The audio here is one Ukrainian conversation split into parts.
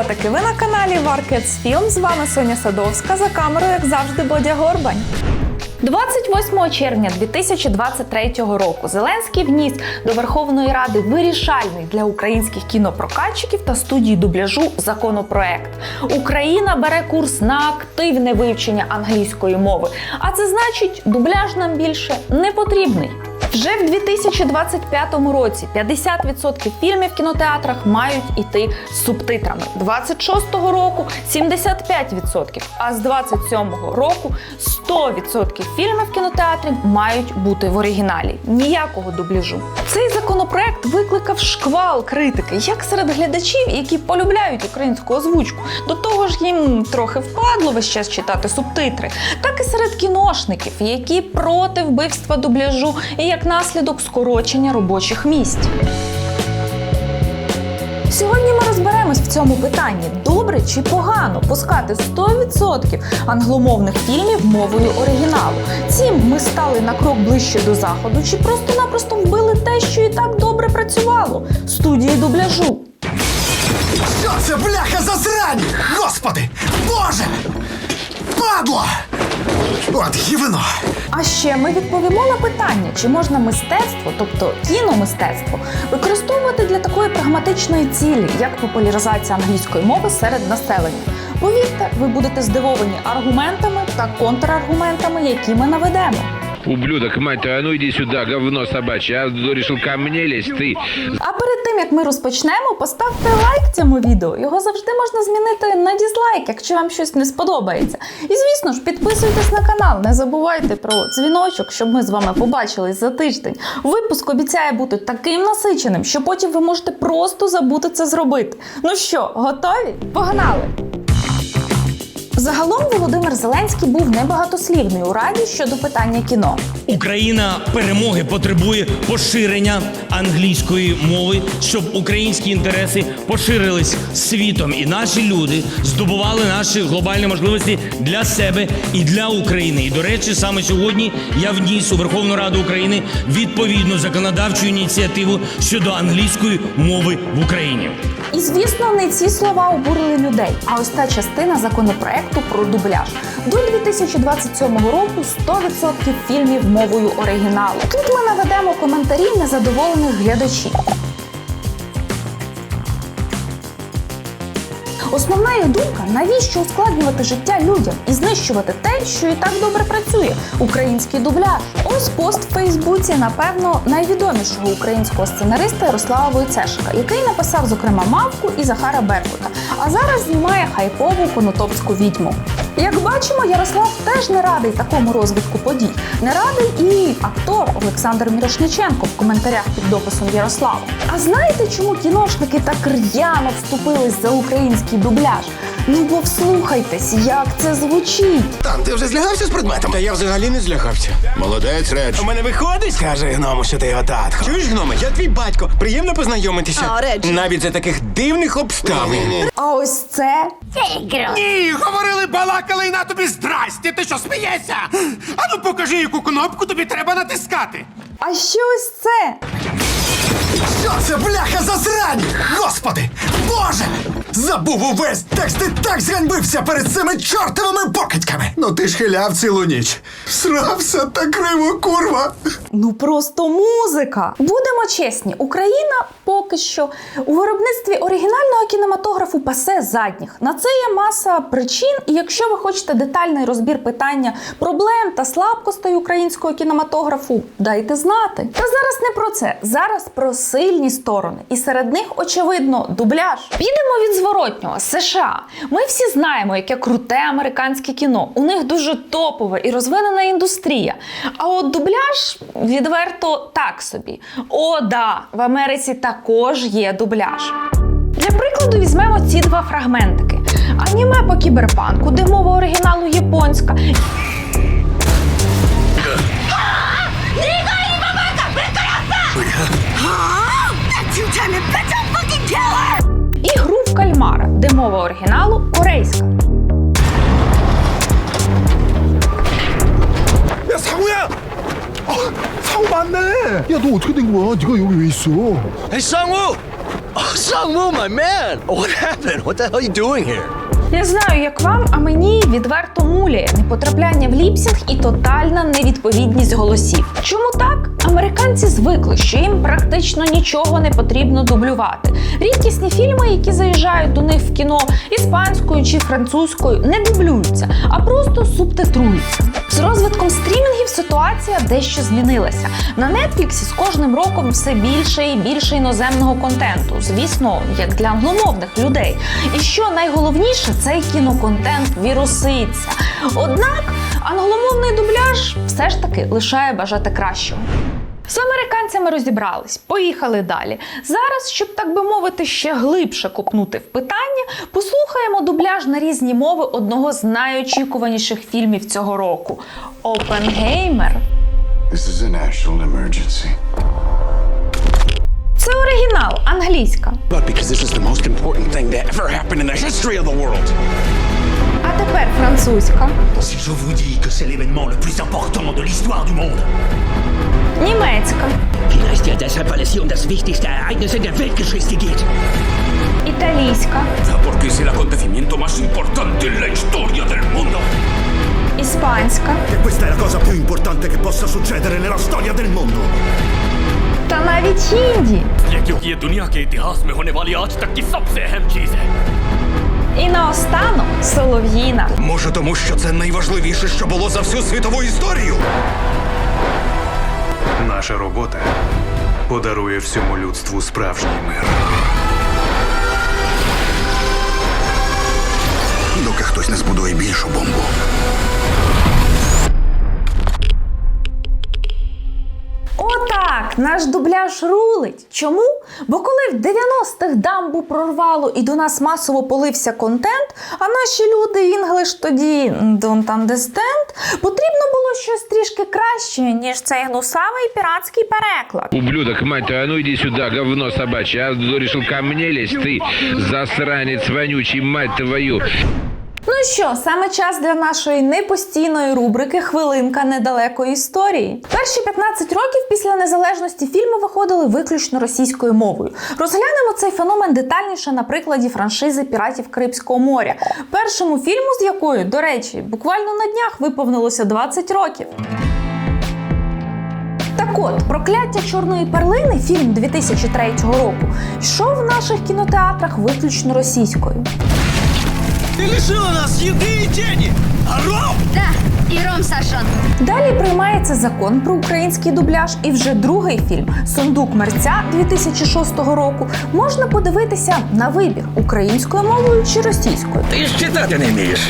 кінокотики! Ви на каналі Варкетс Філм. З вами Соня Садовська. За камерою, як завжди, Бодя Горбань. 28 червня 2023 року Зеленський вніс до Верховної Ради вирішальний для українських кінопрокатчиків та студії дубляжу законопроект. Україна бере курс на активне вивчення англійської мови. А це значить, дубляж нам більше не потрібний. Вже в 2025 році 50% фільмів в кінотеатрах мають іти з субтитрами. 26-го року 75%, а з 27-го року 100% фільмів в кінотеатрі мають бути в оригіналі. Ніякого дубляжу. Цей законопроект викликав шквал критики, як серед глядачів, які полюбляють українську озвучку. До того ж, їм трохи впадло весь час читати субтитри, так і серед кіношників, які проти вбивства дубляжу і як наслідок скорочення робочих місць. Сьогодні ми розберемось в цьому питанні: добре чи погано пускати 100% англомовних фільмів мовою оригіналу. Цим ми стали на крок ближче до заходу, чи просто-напросто вбили те, що і так добре працювало студії дубляжу. Що це бляха за зрані? Господи! Боже! Падло! От гівно! А ще ми відповімо на питання, чи можна мистецтво, тобто кіномистецтво, використовувати для такої прагматичної цілі, як популяризація англійської мови серед населення. Повірте, ви будете здивовані аргументами та контраргументами, які ми наведемо. Ублюдок, мать а ну иди сюда, говно собачье. А решил ко мне лезть, ты. А перед тим як ми розпочнемо, поставте лайк цьому відео. Його завжди можна змінити на дізлайк, якщо вам щось не сподобається. І звісно ж, підписуйтесь на канал, не забувайте про дзвіночок, щоб ми з вами побачились за тиждень. Випуск обіцяє бути таким насиченим, що потім ви можете просто забути це зробити. Ну що, готові? Погнали! Загалом Володимир Зеленський був небагатослівний у раді щодо питання кіно. Україна перемоги потребує поширення англійської мови, щоб українські інтереси поширились світом, і наші люди здобували наші глобальні можливості для себе і для України. І до речі, саме сьогодні я вніс у Верховну Раду України відповідну законодавчу ініціативу щодо англійської мови в Україні. І звісно, не ці слова обурили людей, а ось та частина законопроекту про дубляж. До 2027 року 100% фільмів мовою оригіналу. Тут ми наведемо коментарі незадоволених глядачів. Основна їх думка навіщо ускладнювати життя людям і знищувати те, що і так добре працює український дубляж. Ось пост в Фейсбуці, напевно, найвідомішого українського сценариста Ярослава Войцешика, який написав, зокрема, мавку і Захара Беркута. А зараз знімає хайпову конотопську відьму. Як бачимо, Ярослав теж не радий такому розвитку подій. Не радий і актор Олександр Мірошниченко в коментарях під дописом Ярослава. А знаєте, чому кіношники так р'яно вступились за український дубляж? Ну бо вслухайтесь, як це звучить. Там ти вже злягався з предметом? Та я взагалі не злягався. Молодець, Редж. У мене виходить? Скажи гному, що ти його татко. Чуєш, гноме, я твій батько. Приємно познайомитися. А, Редж. Навіть за таких дивних обставин. А ось це Ні, говорили, балакали і на тобі здрасті. Ти що смієшся? Ану покажи, яку кнопку тобі треба натискати. а що ось це? Що це бляха за зрані? Господи! Боже! Забув увесь текст і так зганьбився перед цими чортовими покидьками! Ну ти ж хиляв цілу ніч. Срався та криво, курва! Ну просто музика. Будемо чесні, Україна поки що у виробництві оригінального кінематографу пасе задніх. На це є маса причин. І якщо ви хочете детальний розбір питання проблем та слабкостей українського кінематографу, дайте знати. Та зараз не про це. Зараз про сильні сторони. І серед них, очевидно, дубляж. Підемо від зворотнього США. Ми всі знаємо, яке круте американське кіно. У них дуже топове і розвинена індустрія. А от дубляж відверто так собі. О, да, в Америці також є дубляж. Для прикладу візьмемо ці два фрагментики: аніме по кіберпанку, де мова оригіналу японська. В кальмара, де мова оригіналу корейська. 야 상우야! 어, 상우 맞네! 야 너 어떻게 된 거야? 네가 여기 왜 있어? Гей, Сангу! Sangwoo, my man! What happened? What the hell are you doing here? Не знаю, як вам, а мені відверто муляє непотрапляння в ліпсінг і тотальна невідповідність голосів. Чому так? Американці звикли, що їм практично нічого не потрібно дублювати. Рідкісні фільми, які заїжджають до них в кіно іспанською чи французькою, не дублюються, а просто субтитруються. З розвитком стрімінгів ситуація дещо змінилася. На Нетфліксі з кожним роком все більше і більше іноземного контенту. Звісно, як для англомовних людей. І що найголовніше, цей кіноконтент віруситься. Однак англомовний дубляж все ж таки лишає бажати кращого. З американцями розібрались, поїхали далі. Зараз, щоб так би мовити, ще глибше копнути в питання, послухаємо дубляж на різні мови одного з найочікуваніших фільмів цього року Опенгеймер. This is a national emergency. Це оригінал, англійська. But because this is the most important thing to ever happen in the history of the world. А тепер французька, Si je vous dis que c'est l'événement le plus important de l'histoire du monde, німецька, vielleicht ja deshalb, weil es hier um das wichtigste Ereignis in der Weltgeschichte geht. італійська, Porque es el acontecimiento más importante en la historia del mundo. іспанська Questa è la cosa più importante che possa succedere nella storia del mondo. та навіть хінді. क्योंकि ये दुनिया के इतिहास में होने वाली आज तक की सबसे अहम चीज है І наостанок солов'їна. Може, тому що це найважливіше, що було за всю світову історію. Наша робота подарує всьому людству справжній мир. Доки хтось не збудує більшу бомбу. Отак, наш дубляж рулить. Чому? Бо коли в 90-х дамбу прорвало і до нас масово полився контент, а наші люди інглиш тоді don't understand, потрібно було щось трішки краще, ніж цей гнусавий піратський переклад. Ублюдок, мать а ну иди сюда, говно собачье. А решил ко мне лезть, ты засранец вонючий, мать твою. Ну що, саме час для нашої непостійної рубрики Хвилинка недалекої історії. Перші 15 років після незалежності фільми виходили виключно російською мовою. Розглянемо цей феномен детальніше на прикладі франшизи Піратів Карибського моря, першому фільму з якою, до речі, буквально на днях виповнилося 20 років. Так от, прокляття чорної перлини, фільм 2003 року, йшов в наших кінотеатрах виключно російською. Ти лишила нас їди і тіні! Аром! Да, і ром сожжен. Далі приймається закон про український дубляж, і вже другий фільм Сундук мерця 2006 року можна подивитися на вибір українською мовою чи російською. Ти ж читати не вмієш.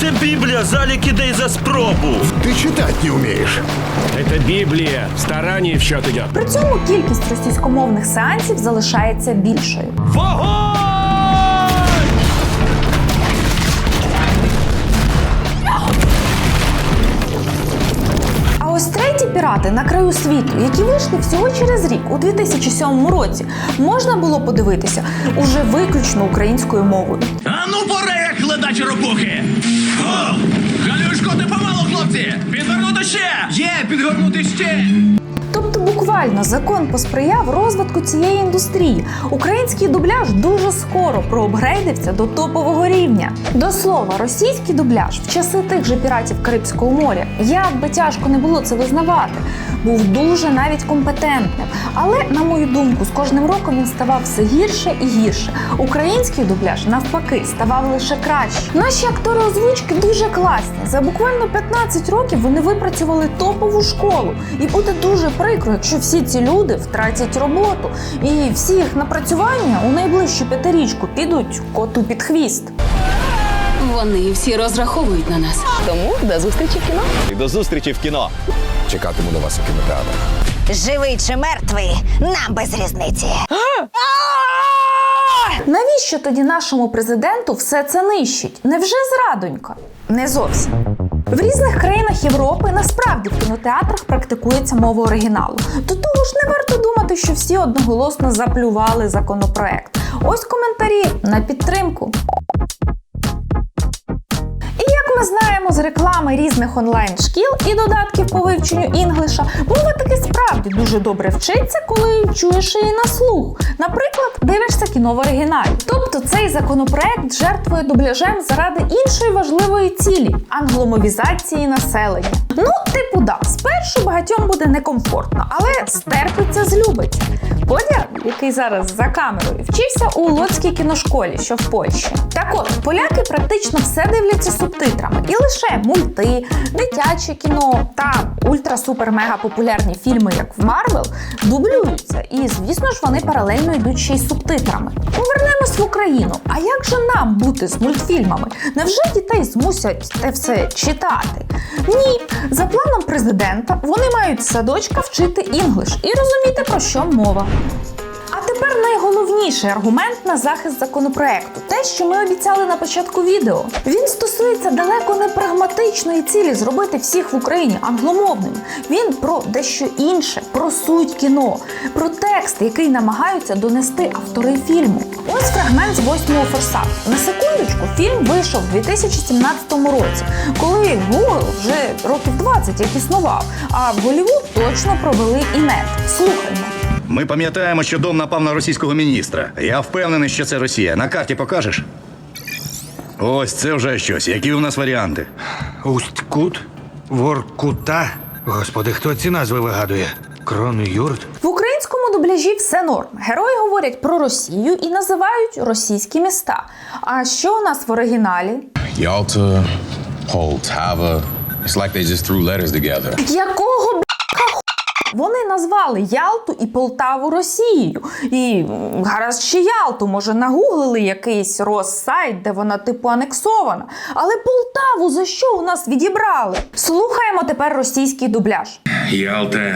Це Біблія, залік ідей за спробу. Ти читати не вмієш. Це Біблія. Старання в счет идет. При цьому кількість російськомовних сеансів залишається більшою. А пірати на краю світу, які вийшли всього через рік у 2007 році, можна було подивитися уже виключно українською мовою. А ну пора, як глядачі ропухи! Галюшко, ти помало, хлопці! Підвернути ще! Є, підгорнути ще! Буквально закон посприяв розвитку цієї індустрії. Український дубляж дуже скоро проапгрейдився до топового рівня. До слова, російський дубляж в часи тих же піратів Карибського моря, як би тяжко не було це визнавати, був дуже навіть компетентним. Але, на мою думку, з кожним роком він ставав все гірше і гірше. Український дубляж навпаки ставав лише краще. Наші актори озвучки дуже класні. За буквально 15 років вони випрацювали топову школу. І буде дуже прикро, якщо всі ці люди втратять роботу, і всі їх напрацювання у найближчу п'ятирічку підуть коту під хвіст. Вони всі розраховують на нас. Тому До зустрічі в кіно. Чекатиму на вас у кінотеатрах. Живий чи мертвий, нам без різниці. Навіщо тоді нашому президенту все це нищить? Невже зрадонька? Не зовсім. В різних країнах Європи насправді в кінотеатрах практикується мова оригіналу. До того ж, не варто думати, що всі одноголосно заплювали законопроект. Ось коментарі на підтримку. Знаємо з реклами різних онлайн-шкіл і додатків по вивченню інглиша, мова таки справді дуже добре вчиться, коли чуєш її на слух. Наприклад, дивишся кіно в оригіналі. Тобто цей законопроект жертвує дубляжем заради іншої важливої цілі англомовізації населення. Ну, типу, да, спершу багатьом буде некомфортно, але стерпиться злюбиться. Бодя, який зараз за камерою, вчився у Лоцькій кіношколі, що в Польщі. Так от, поляки практично все дивляться субтитрами, і лише мульти, дитяче кіно та ультра-супер-мега популярні фільми, як в Марвел, дублюються. І звісно ж, вони паралельно йдуть ще й субтитрами. Повернемось в Україну. А як же нам бути з мультфільмами? Невже дітей змусять те все читати? Ні, за планом президента вони мають садочка вчити інглиш і розуміти про що мова. Тепер найголовніший аргумент на захист законопроекту те, що ми обіцяли на початку відео. Він стосується далеко не прагматичної цілі зробити всіх в Україні англомовними. Він про дещо інше, про суть кіно, про текст, який намагаються донести автори фільму. Ось фрагмент з восьмого форсату. На секундочку, фільм вийшов у 2017 році, коли Google вже років 20 як існував, а в Голлівуд точно провели інет. Слухаймо. Ми пам'ятаємо, що дом напав на російського міністра. Я впевнений, що це Росія. На карті покажеш? Ось це вже щось. Які у нас варіанти? Усть-Кут? Воркута? Господи, хто ці назви вигадує? Крон-Юрт? В українському дубляжі все норм. Герої говорять про Росію і називають російські міста. А що у нас в оригіналі? Yalta, Poltava. It's like they just threw letters together. Якого вони назвали Ялту і Полтаву Росією. І гаразд ще Ялту, може, нагуглили якийсь розсайт, де вона типу анексована. Але Полтаву за що у нас відібрали? Слухаємо тепер російський дубляж. Ялта,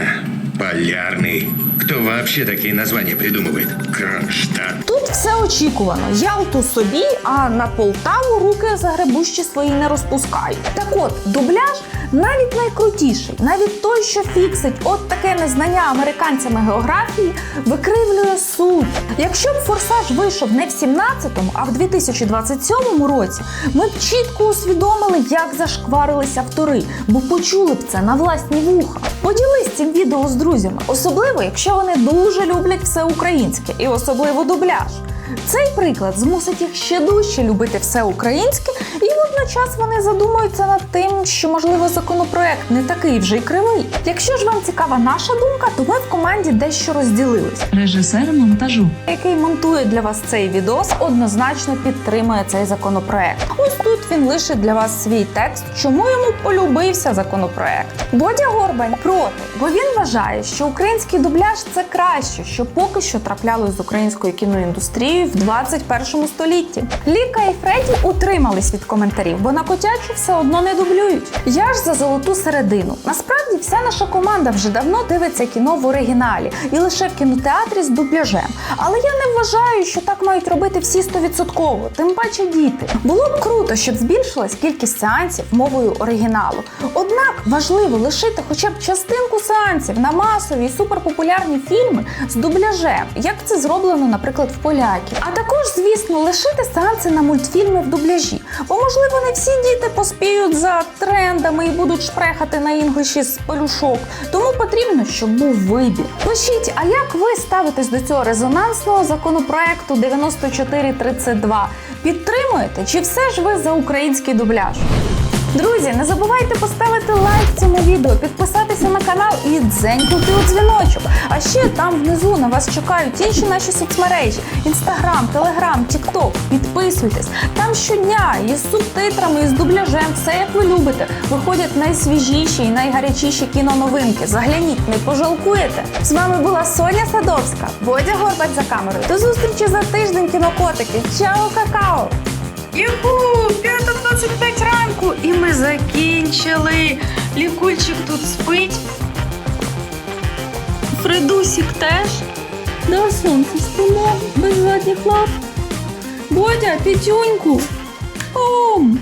Полярный. Кто вообще такие названия придумывает? Кронштадт. Тут все очікувано. Ялту собі, а на Полтаву руки загребущі свої не розпускають. Так от, дубляж навіть найкрутіший, навіть той, що фіксить от таке незнання американцями географії, викривлює суть. Якщо б форсаж вийшов не в 17-му, а в 2027 році, ми б чітко усвідомили, як зашкварилися автори, бо почули б це на власні вуха. Поділись цим відео з друзями, особливо якщо вони дуже люблять все українське і особливо дубляж. Цей приклад змусить їх ще дужче любити все українське, і водночас вони задумаються над тим, що можливо законопроект не такий вже й кривий. Якщо ж вам цікава наша думка, то ми в команді дещо розділились. Режисер монтажу. Який монтує для вас цей відос, однозначно підтримує цей законопроект. Ось тут він лишить для вас свій текст, чому йому полюбився законопроект. Бодя Горбань проти, бо він вважає, що український дубляж це краще, що поки що траплялось з українською кіноіндустрією в 21 столітті. Ліка і Фредді утримались від коментарів, бо на котячу все одно не дублюють. Я ж за золоту середину. Насправді вся наша команда вже давно дивиться кіно в оригіналі і лише в кінотеатрі з дубляжем. Але я не вважаю, що так мають робити всі стовідсотково, тим паче діти. Було б круто, щоб збільшилась кількість сеансів мовою оригіналу. Однак важливо лишити хоча б частинку сеансів на масові і суперпопулярні фільми з дубляжем, як це зроблено, наприклад, в поляків. А також, звісно, лишити сеанси на мультфільми в дубляжі, бо можливо не всі діти поспіють за трендами і будуть шпрехати на інгліші з пелюшок. Тому потрібно, щоб був вибір. Пишіть, а як ви ставитесь до цього резонансного законопроекту 9432? Підтримуєте чи все ж ви за український дубляж? Друзі, не забувайте поставити лайк цьому відео, підписатися на канал і дзенькнути у дзвіночок. А ще там внизу на вас чекають інші наші соцмережі: Інстаграм, Телеграм, Тікток. Підписуйтесь. Там щодня із субтитрами, із дубляжем, все як ви любите. Виходять найсвіжіші і найгарячіші кіноновинки. Загляніть, не пожалкуєте. З вами була Соня Садовська, Бодя Горбать за камерою. До зустрічі за тиждень, кінокотики. Чао, какао! Юху! 5.25 ранку і ми закінчили. Лікульчик тут спить. Фредусік теж. Да, сонце спимо без задніх лап. Бодя, пітюньку. Ом!